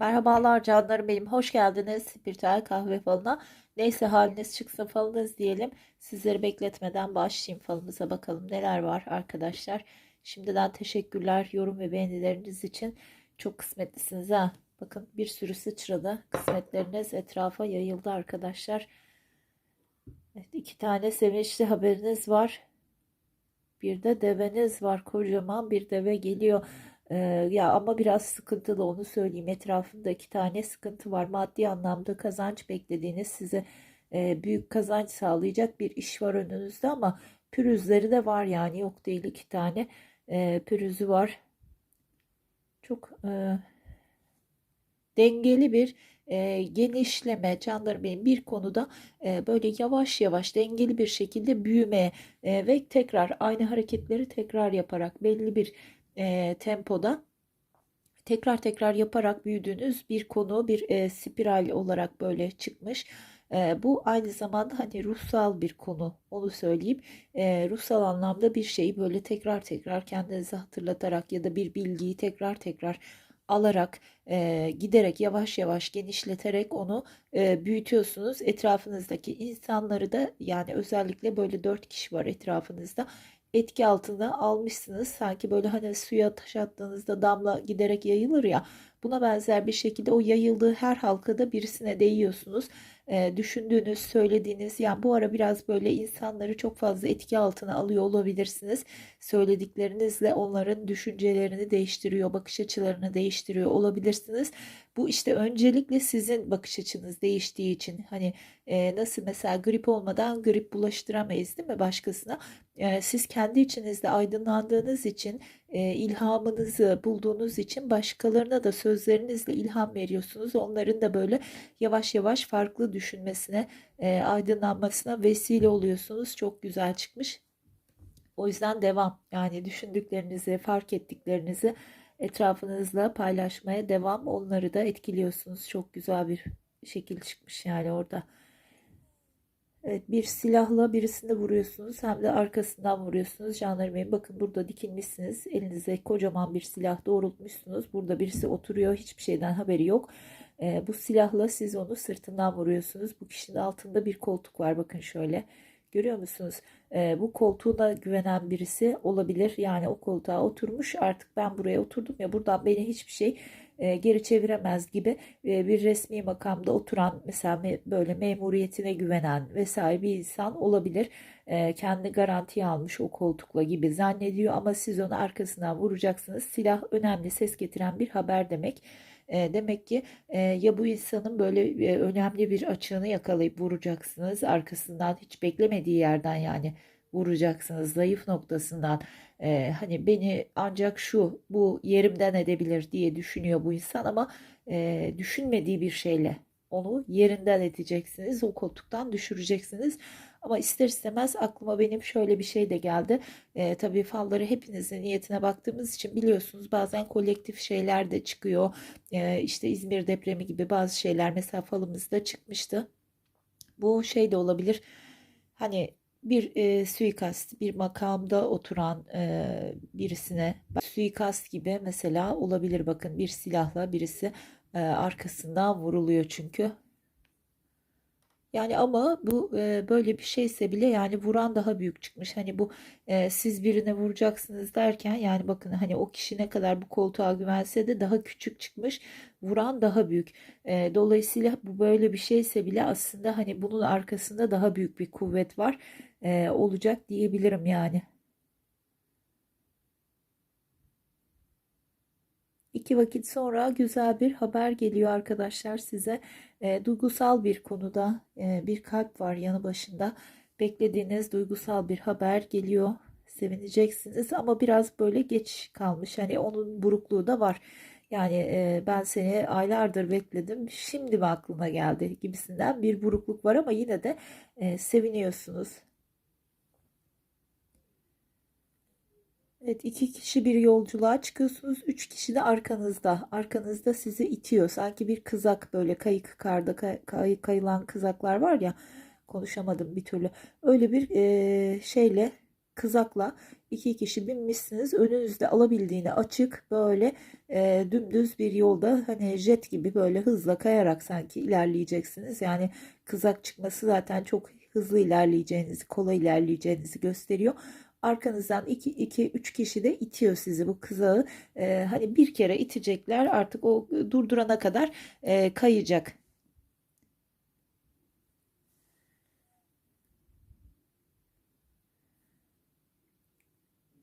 Merhabalar canlarım benim. Hoş geldiniz Spiritüel Kahve Falı'na. Neyse haliniz çıksın falınız diyelim. Sizleri bekletmeden başlayayım falımıza bakalım neler var arkadaşlar. Şimdiden teşekkürler yorum ve beğenileriniz için. Çok kısmetlisiniz ha. Bakın bir sürü sıçradı. Kısmetleriniz etrafa yayıldı arkadaşlar. Evet, iki tane sevinçli haberiniz var. Bir de deveniz var. Kocaman bir deve geliyor. Ee, ya ama biraz sıkıntılı onu söyleyeyim. Etrafında iki tane sıkıntı var. Maddi anlamda kazanç beklediğiniz size e, büyük kazanç sağlayacak bir iş var önünüzde ama pürüzleri de var yani yok değil iki tane e, pürüzü var. Çok e, dengeli bir e, genişleme canlarım benim bir konuda e, böyle yavaş yavaş dengeli bir şekilde büyüme e, ve tekrar aynı hareketleri tekrar yaparak belli bir e, tempoda tekrar tekrar yaparak büyüdüğünüz bir konu bir e, spiral olarak böyle çıkmış. E, bu aynı zamanda hani ruhsal bir konu onu söyleyeyim. E, ruhsal anlamda bir şeyi böyle tekrar tekrar kendinize hatırlatarak ya da bir bilgiyi tekrar tekrar alarak e, giderek yavaş yavaş genişleterek onu e, büyütüyorsunuz. Etrafınızdaki insanları da yani özellikle böyle dört kişi var etrafınızda etki altına almışsınız. Sanki böyle hani suya taş attığınızda damla giderek yayılır ya. Buna benzer bir şekilde o yayıldığı her halkada birisine değiyorsunuz. E, düşündüğünüz, söylediğiniz yani bu ara biraz böyle insanları çok fazla etki altına alıyor olabilirsiniz. Söylediklerinizle onların düşüncelerini değiştiriyor, bakış açılarını değiştiriyor olabilirsiniz. Bu işte öncelikle sizin bakış açınız değiştiği için hani e, nasıl mesela grip olmadan grip bulaştıramayız değil mi başkasına? E, siz kendi içinizde aydınlandığınız için e, ilhamınızı bulduğunuz için başkalarına da sözlerinizle ilham veriyorsunuz. Onların da böyle yavaş yavaş farklı düşünmesine, e, aydınlanmasına vesile oluyorsunuz. Çok güzel çıkmış. O yüzden devam. Yani düşündüklerinizi, fark ettiklerinizi etrafınızla paylaşmaya devam. Onları da etkiliyorsunuz. Çok güzel bir şekil çıkmış yani orada. Evet, bir silahla birisini vuruyorsunuz hem de arkasından vuruyorsunuz. Canlarım benim bakın burada dikilmişsiniz. Elinize kocaman bir silah doğrultmuşsunuz. Burada birisi oturuyor. Hiçbir şeyden haberi yok. Ee, bu silahla siz onu sırtından vuruyorsunuz. Bu kişinin altında bir koltuk var. Bakın şöyle. Görüyor musunuz? Ee, bu koltuğuna güvenen birisi olabilir. Yani o koltuğa oturmuş artık ben buraya oturdum ya buradan beni hiçbir şey e, geri çeviremez gibi e, bir resmi makamda oturan mesela böyle memuriyetine güvenen vesaire bir insan olabilir. E, kendi garantiye almış o koltukla gibi zannediyor ama siz onu arkasından vuracaksınız. Silah önemli ses getiren bir haber demek. demek ki ya bu insanın böyle önemli bir açığını yakalayıp vuracaksınız arkasından hiç beklemediği yerden yani vuracaksınız zayıf noktasından. E, hani beni ancak şu bu yerimden edebilir diye düşünüyor bu insan ama e, düşünmediği bir şeyle onu yerinden edeceksiniz o koltuktan düşüreceksiniz. Ama ister istemez aklıma benim şöyle bir şey de geldi. E, tabii falları hepinizin niyetine baktığımız için biliyorsunuz bazen kolektif şeyler de çıkıyor. E, işte İzmir depremi gibi bazı şeyler mesela falımızda çıkmıştı. Bu şey de olabilir. Hani bir e, suikast, bir makamda oturan e, birisine suikast gibi mesela olabilir. Bakın bir silahla birisi e, arkasından vuruluyor çünkü. Yani ama bu e, böyle bir şeyse bile yani vuran daha büyük çıkmış. Hani bu e, siz birine vuracaksınız derken yani bakın hani o kişi ne kadar bu koltuğa güvense de daha küçük çıkmış. Vuran daha büyük. E, dolayısıyla bu böyle bir şeyse bile aslında hani bunun arkasında daha büyük bir kuvvet var e, olacak diyebilirim yani. İki vakit sonra güzel bir haber geliyor arkadaşlar size. E, duygusal bir konuda e, bir kalp var yanı başında. Beklediğiniz duygusal bir haber geliyor. Sevineceksiniz ama biraz böyle geç kalmış. Hani onun burukluğu da var. Yani e, ben seni aylardır bekledim. Şimdi mi aklına geldi gibisinden bir burukluk var ama yine de e, seviniyorsunuz. Evet iki kişi bir yolculuğa çıkıyorsunuz. Üç kişi de arkanızda. Arkanızda sizi itiyor. Sanki bir kızak böyle kayık karda kay, kay, kayılan kızaklar var ya konuşamadım bir türlü. Öyle bir e, şeyle kızakla iki kişi binmişsiniz. Önünüzde alabildiğine açık böyle e, dümdüz bir yolda hani jet gibi böyle hızla kayarak sanki ilerleyeceksiniz. Yani kızak çıkması zaten çok hızlı ilerleyeceğinizi, kolay ilerleyeceğinizi gösteriyor. Arkanızdan 2 2 3 kişi de itiyor sizi bu kızağı. E, hani bir kere itecekler artık o durdurana kadar e, kayacak.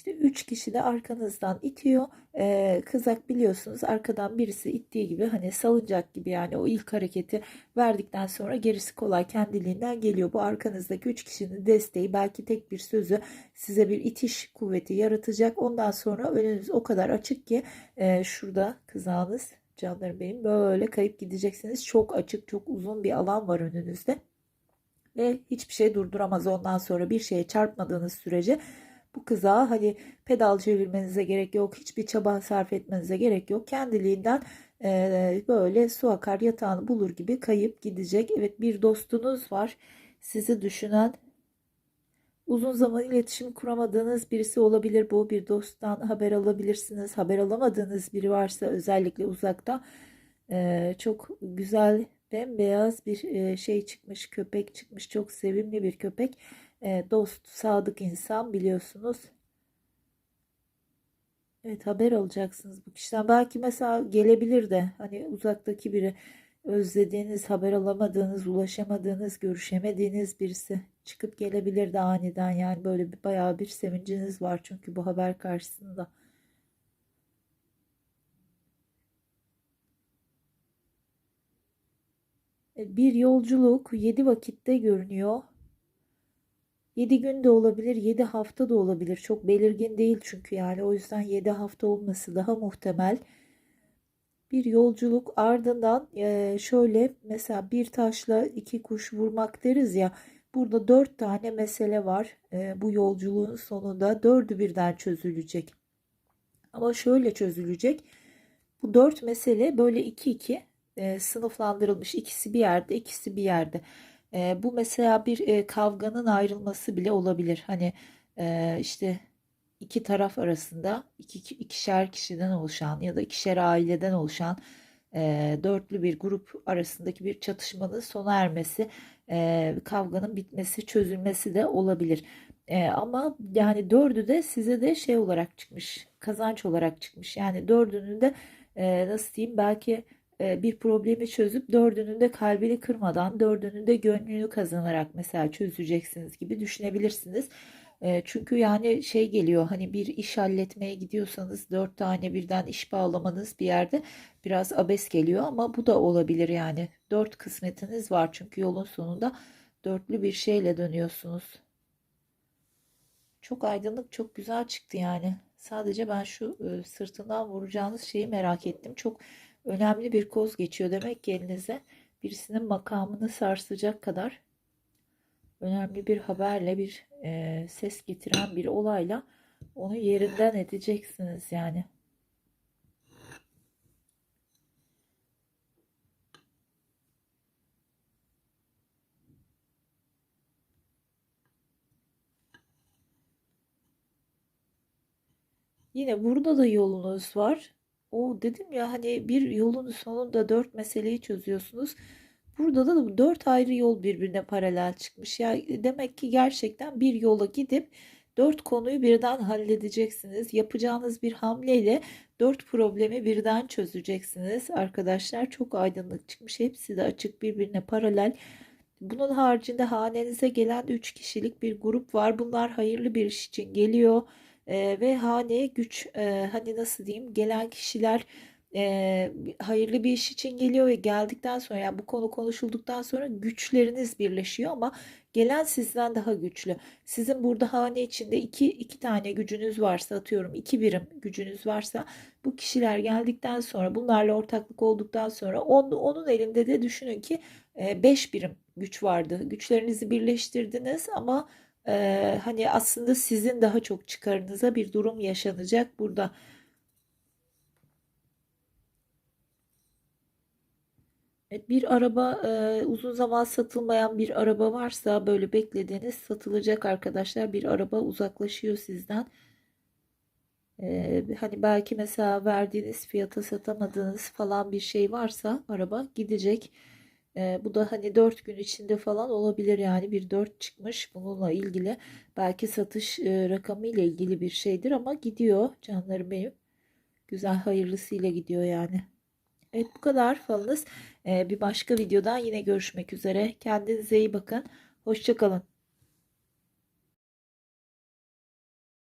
İşte üç kişi de arkanızdan itiyor. Ee, kızak biliyorsunuz arkadan birisi ittiği gibi hani salıncak gibi yani o ilk hareketi verdikten sonra gerisi kolay kendiliğinden geliyor. Bu arkanızdaki üç kişinin desteği belki tek bir sözü size bir itiş kuvveti yaratacak. Ondan sonra önünüz o kadar açık ki e, şurada kızağınız canlarım benim böyle kayıp gideceksiniz. Çok açık çok uzun bir alan var önünüzde. Ve hiçbir şey durduramaz ondan sonra bir şeye çarpmadığınız sürece bu kıza hani pedal çevirmenize gerek yok. Hiçbir çaba sarf etmenize gerek yok. Kendiliğinden e, böyle su akar yatağını bulur gibi kayıp gidecek. Evet bir dostunuz var. Sizi düşünen uzun zaman iletişim kuramadığınız birisi olabilir. Bu bir dosttan haber alabilirsiniz. Haber alamadığınız biri varsa özellikle uzakta e, çok güzel bembeyaz bir e, şey çıkmış köpek çıkmış. Çok sevimli bir köpek e, dost, sadık insan biliyorsunuz. Evet haber alacaksınız bu kişiden. Belki mesela gelebilir de hani uzaktaki biri özlediğiniz, haber alamadığınız, ulaşamadığınız, görüşemediğiniz birisi çıkıp gelebilir de aniden yani böyle bir bayağı bir sevinciniz var çünkü bu haber karşısında. E, bir yolculuk yedi vakitte görünüyor. 7 gün de olabilir, 7 hafta da olabilir. Çok belirgin değil çünkü yani o yüzden 7 hafta olması daha muhtemel. Bir yolculuk ardından e, şöyle mesela bir taşla iki kuş vurmak deriz ya. Burada dört tane mesele var. E, bu yolculuğun sonunda dördü birden çözülecek. Ama şöyle çözülecek. Bu dört mesele böyle iki iki e, sınıflandırılmış. İkisi bir yerde, ikisi bir yerde. E, bu mesela bir e, kavganın ayrılması bile olabilir. Hani e, işte iki taraf arasında iki, ikişer kişiden oluşan ya da ikişer aileden oluşan e, dörtlü bir grup arasındaki bir çatışmanın sona ermesi, e, kavganın bitmesi, çözülmesi de olabilir. E, ama yani dördü de size de şey olarak çıkmış, kazanç olarak çıkmış. Yani dördünün de e, nasıl diyeyim belki bir problemi çözüp dördünün de kalbini kırmadan, dördünün de gönlünü kazanarak mesela çözeceksiniz gibi düşünebilirsiniz. E, çünkü yani şey geliyor hani bir iş halletmeye gidiyorsanız dört tane birden iş bağlamanız bir yerde biraz abes geliyor ama bu da olabilir yani. Dört kısmetiniz var çünkü yolun sonunda dörtlü bir şeyle dönüyorsunuz. Çok aydınlık, çok güzel çıktı yani. Sadece ben şu e, sırtından vuracağınız şeyi merak ettim. Çok önemli bir koz geçiyor demek ki elinize birisinin makamını sarsacak kadar önemli bir haberle bir e, ses getiren bir olayla onu yerinden edeceksiniz yani. Yine burada da yolunuz var. O dedim ya hani bir yolun sonunda dört meseleyi çözüyorsunuz. Burada da dört ayrı yol birbirine paralel çıkmış. Ya demek ki gerçekten bir yola gidip dört konuyu birden halledeceksiniz. Yapacağınız bir hamleyle dört problemi birden çözeceksiniz. Arkadaşlar çok aydınlık çıkmış. Hepsi de açık birbirine paralel. Bunun haricinde hanenize gelen üç kişilik bir grup var. Bunlar hayırlı bir iş için geliyor e, ve haneye güç e, hani nasıl diyeyim gelen kişiler e, hayırlı bir iş için geliyor ve geldikten sonra yani bu konu konuşulduktan sonra güçleriniz birleşiyor ama gelen sizden daha güçlü. Sizin burada hane içinde iki, iki tane gücünüz varsa atıyorum iki birim gücünüz varsa bu kişiler geldikten sonra bunlarla ortaklık olduktan sonra on, onun elinde de düşünün ki e, beş birim güç vardı. Güçlerinizi birleştirdiniz ama e, hani aslında sizin daha çok çıkarınıza bir durum yaşanacak burada. Evet, bir araba e, uzun zaman satılmayan bir araba varsa böyle beklediğiniz satılacak arkadaşlar. Bir araba uzaklaşıyor sizden. E, hani belki mesela verdiğiniz fiyata satamadığınız falan bir şey varsa araba gidecek. E, bu da hani 4 gün içinde falan olabilir yani bir 4 çıkmış bununla ilgili. Belki satış e, rakamı ile ilgili bir şeydir ama gidiyor canlarım benim. Güzel hayırlısıyla gidiyor yani. Evet bu kadar falınız. Ee, bir başka videoda yine görüşmek üzere. Kendinize iyi bakın. Hoşça kalın.